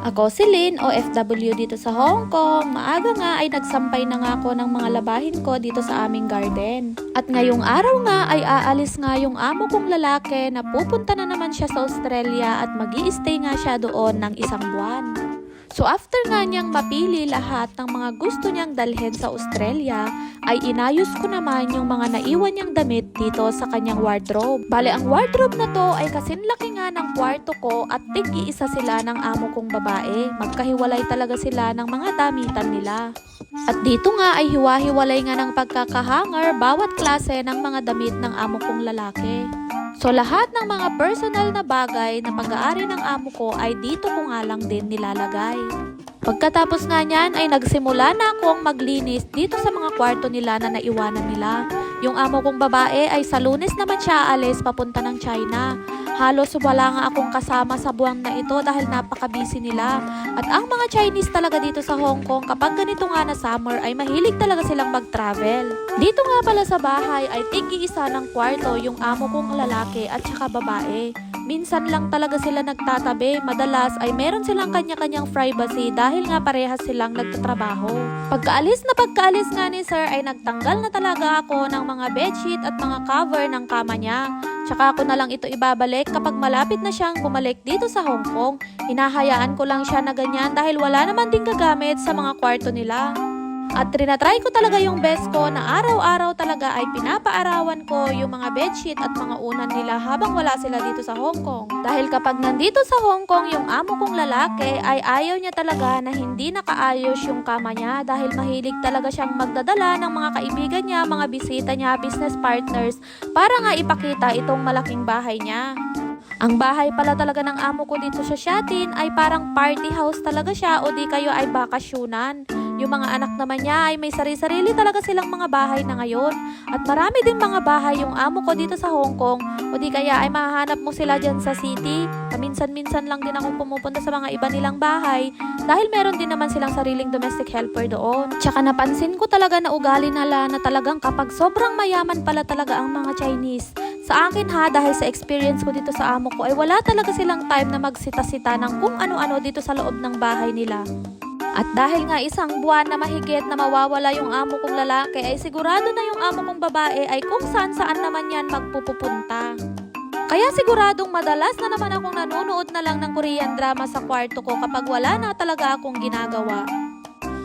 Ako si Lynn, OFW dito sa Hong Kong. Maaga nga ay nagsampay na nga ako ng mga labahin ko dito sa aming garden. At ngayong araw nga ay aalis nga yung amo kong lalaki na pupunta na naman siya sa Australia at mag stay nga siya doon ng isang buwan. So after nga niyang mapili lahat ng mga gusto niyang dalhin sa Australia, ay inayos ko naman yung mga naiwan niyang damit dito sa kanyang wardrobe. Bale, ang wardrobe na to ay kasin laki nga ng kwarto ko at tig-iisa sila ng amo kong babae. Magkahiwalay talaga sila ng mga damitan nila. At dito nga ay hiwa-hiwalay nga ng pagkakahanger bawat klase ng mga damit ng amo kong lalaki. So lahat ng mga personal na bagay na pag-aari ng amo ko ay dito ko nga lang din nilalagay. Pagkatapos nga niyan ay nagsimula na akong maglinis dito sa mga kwarto nila na naiwanan nila. Yung amo kong babae ay sa lunes naman siya alis papunta ng China. Halos wala nga akong kasama sa buwang na ito dahil napaka-busy nila. At ang mga Chinese talaga dito sa Hong Kong kapag ganito nga na summer ay mahilig talaga silang mag-travel. Dito nga pala sa bahay ay tigi-isa ng kwarto yung amo kong lalaki at saka babae. Minsan lang talaga sila nagtatabi, madalas ay meron silang kanya-kanyang privacy dahil nga parehas silang nagtatrabaho. Pagkaalis na pagkaalis nga ni sir ay nagtanggal na talaga ako ng mga bedsheet at mga cover ng kama niya. Tsaka ako na lang ito ibabalik kapag malapit na siyang bumalik dito sa Hong Kong. Hinahayaan ko lang siya na ganyan dahil wala naman din gagamit sa mga kwarto nila. At trinatry ko talaga yung best ko na araw-araw talaga ay pinapaarawan ko yung mga bedsheet at mga unan nila habang wala sila dito sa Hong Kong. Dahil kapag nandito sa Hong Kong yung amo kong lalaki ay ayaw niya talaga na hindi nakaayos yung kama niya dahil mahilig talaga siyang magdadala ng mga kaibigan niya, mga bisita niya, business partners para nga ipakita itong malaking bahay niya. Ang bahay pala talaga ng amo ko dito sa Shatin ay parang party house talaga siya o di kayo ay bakasyunan. Yung mga anak naman niya ay may sarili-sarili talaga silang mga bahay na ngayon. At marami din mga bahay yung amo ko dito sa Hong Kong o di kaya ay mahahanap mo sila dyan sa city. Paminsan-minsan lang din akong pumupunta sa mga iba nilang bahay dahil meron din naman silang sariling domestic helper doon. Tsaka napansin ko talaga na ugali nila na talagang kapag sobrang mayaman pala talaga ang mga Chinese, sa akin ha, dahil sa experience ko dito sa amo ko, ay wala talaga silang time na magsita-sita ng kung ano-ano dito sa loob ng bahay nila. At dahil nga isang buwan na mahigit na mawawala yung amo kong lalaki, ay sigurado na yung amo kong babae ay kung saan saan naman yan magpupupunta. Kaya siguradong madalas na naman akong nanonood na lang ng Korean drama sa kwarto ko kapag wala na talaga akong ginagawa.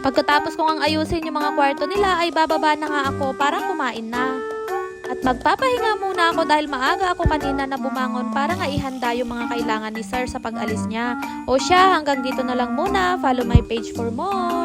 Pagkatapos kong ang ayusin yung mga kwarto nila ay bababa na nga ako para kumain na. Magpapahinga muna ako dahil maaga ako kanina na bumangon para nga ihanda yung mga kailangan ni sir sa pag-alis niya. O siya, hanggang dito na lang muna. Follow my page for more.